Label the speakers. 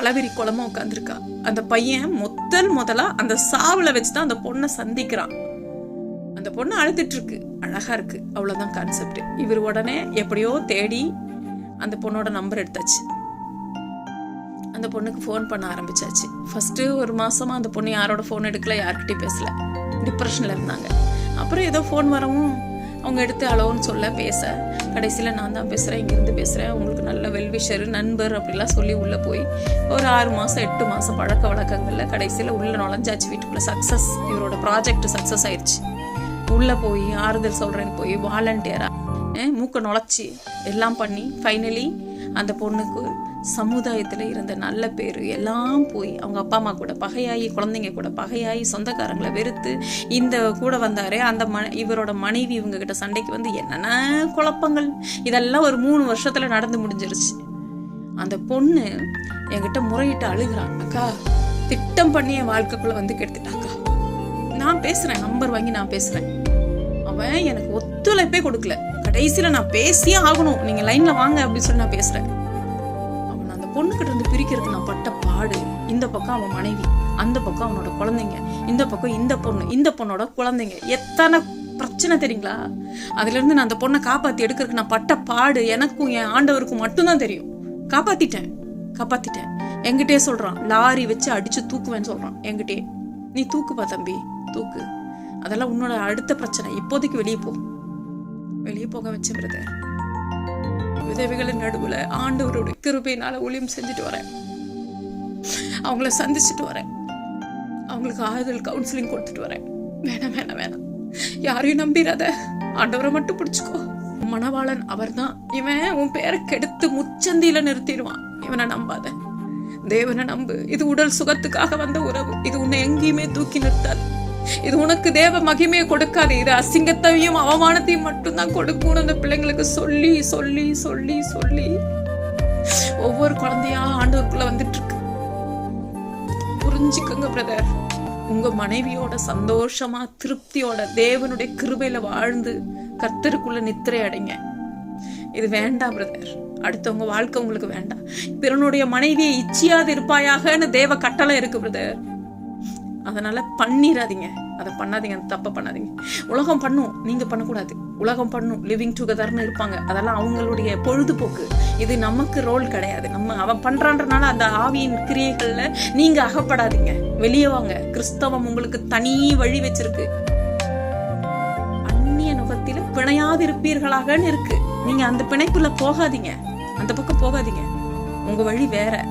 Speaker 1: அளவிரி குளமா உட்காந்துருக்கா அந்த பையன் முதல் முதலா அந்த சாவுல வச்சுதான் அந்த பொண்ணை சந்திக்கிறான். அந்த பொண்ணு அழுதுட்டு இருக்கு அழகா இருக்கு. அவ்வளவுதான் கான்செப்ட் இவர் உடனே எப்படியோ தேடி அந்த பொண்ணோட நம்பர் எடுத்தாச்சு. அந்த பொண்ணுக்கு ஃபோன் பண்ண ஆரம்பிச்சாச்சு. ஃபர்ஸ்ட் ஒரு மாசமா அந்த பொண்ணு யாரோட ஃபோன் எடுக்கல யார்கிட்டயும் பேசல. டிப்ரெஷன்ல இருந்தாங்க. அப்புறம் ஏதோ ஃபோன் வரவும் அவங்க எடுத்து அளவுன்னு சொல்ல பேச. கடைசியில் நான் தான் பேசுகிறேன் இங்கேருந்து பேசுகிறேன் உங்களுக்கு நல்ல வெல்விஷர் நண்பர் அப்படிலாம் சொல்லி உள்ளே போய் ஒரு ஆறு மாதம் எட்டு மாதம் பழக்க வழக்கங்களில் கடைசியில் உள்ளே நுழைஞ்சாச்சு வீட்டுக்குள்ளே சக்ஸஸ் இவரோட ப்ராஜெக்ட் சக்ஸஸ் ஆயிடுச்சு உள்ளே போய் ஆறுதல் சொல்கிறேன்னு போய் வாலண்டியராக மூக்கை நுழைச்சி எல்லாம் பண்ணி ஃபைனலி அந்த பொண்ணுக்கு சமுதாயத்தில் இருந்த நல்ல பேர் எல்லாம் போய் அவங்க அப்பா அம்மா கூட பகையாகி குழந்தைங்க கூட பகையாகி சொந்தக்காரங்களை வெறுத்து இந்த கூட வந்தாரே அந்த ம இவரோட மனைவி இவங்க கிட்ட சண்டைக்கு வந்து என்னென்ன குழப்பங்கள்? இதெல்லாம் ஒரு மூணு வருஷத்தில் நடந்து முடிஞ்சிருச்சு. அந்த பொண்ணு என்கிட்ட முறையிட்டு அழுகிறான். அக்கா திட்டம் பண்ணி என் வாழ்க்கைக்குள்ளே வந்து கெடுத்துட்டாக்கா. நான் பேசுகிறேன் நம்பர் வாங்கி நான் பேசுகிறேன் அவன் எனக்கு ஒத்துழைப்பே கொடுக்கல. கடைசியில நான் பேசியே ஆகணும். நீங்க லைன்ல வாங்க அப்படின்னு சொல்லி நான் பேசுறேன். அவன் அந்த பொண்ணுகிட்ட இருந்து பிரிக்கிறதுக்கு நான் பட்ட பாடு இந்த பக்கம் அவன் மனைவி அந்த பக்கம் அவனோட குழந்தைங்க இந்த பக்கம் இந்த பொண்ணு இந்த பொண்ணோட குழந்தைங்க. எத்தனை பிரச்சனை தெரியுங்களா? அதுல இருந்து நான் அந்த பொண்ணை காப்பாத்தி எடுக்கிறதுக்கு நான் பட்ட பாடு எனக்கும் என் ஆண்டவருக்கும் மட்டும்தான் தெரியும். காப்பாத்திட்டேன். காப்பாத்திட்டேன். என்கிட்டே சொல்றான் லாரி வச்சு அடிச்சு தூக்குவேன்னு சொல்றான். என்கிட்டே நீ தூக்குப்பா தம்பி தூக்கு. அதெல்லாம் உன்னோட அடுத்த பிரச்சனை. இப்போதைக்கு வெளியே போ. வெளியே போக வச்ச பிரதர் உதவிகளின் நடுவுல ஆண்டவருடைய கிருபையினால ஊழியம் செஞ்சுட்டு வரேன். அவங்கள சந்திச்சுட்டு வரேன். அவங்களுக்கு ஆறுதல் கவுன்சிலிங் கொடுத்துட்டு வரேன். வேணாம் வேணாம் வேணாம். யாரையும் நம்பிராத. ஆண்டவரை மட்டும் பிடிச்சுக்கோ. மணவாளன் அவர்தான். இவன் உன் பேரை கெடுத்து முச்சந்தியில நிறுத்திடுவான். இவனை நம்பாத. தேவனை நம்பு. இது உடல் சுகத்துக்காக வந்த உறவு. இது உன்னை எங்கேயுமே தூக்கி நிறுத்தாது. இது உனக்கு தேவ மகிமையை கொடுக்காது. இது அசிங்கத்தையும் அவமானத்தையும் மட்டும்தான் கொடுக்கும்னு அந்த பிள்ளைங்களுக்கு சொல்லி சொல்லி சொல்லி சொல்லி ஒவ்வொரு குழந்தையா ஆண்டவருக்குள்ள வந்துட்டு இருக்கு புரிஞ்சுக்கோங்க பிரதர் உங்க மனைவியோட சந்தோஷமா திருப்தியோட தேவனுடைய கிருபையில வாழ்ந்து கத்தருக்குள்ள நித்திரை அடைங்க. இது வேண்டாம் பிரதர் அடுத்தவங்க வாழ்க்கை உங்களுக்கு வேண்டாம். பிறனுடைய மனைவியை இச்சியாது இருப்பாயாகன்னு தேவ கட்டளை இருக்கு பிரதர் அதனால பண்ணிடாதீங்க அதை பண்ணாதீங்க அந்த தப்பை பண்ணாதீங்க. உலகம் பண்ணும் நீங்க பண்ணக்கூடாது. உலகம் பண்ணும் லிவிங் டுகெதர்னு இருப்பாங்க. அதெல்லாம் அவங்களுடைய பொழுதுபோக்கு. இது நமக்கு ரோல் கிடையாது. நம்ம அவன் பண்றான்றனால அந்த ஆவியின் கிரியைகள்ல நீங்க அகப்படாதீங்க. வெளியே வாங்க. கிறிஸ்தவம் உங்களுக்கு தனி வழி வச்சிருக்கு. அந்நிய நுகத்தில பிணையாதிருப்பீர்களாகன்னு இருக்கு. நீங்க அந்த பிணைப்புல போகாதீங்க. அந்த பக்கம் போகாதீங்க. உங்க வழி வேற.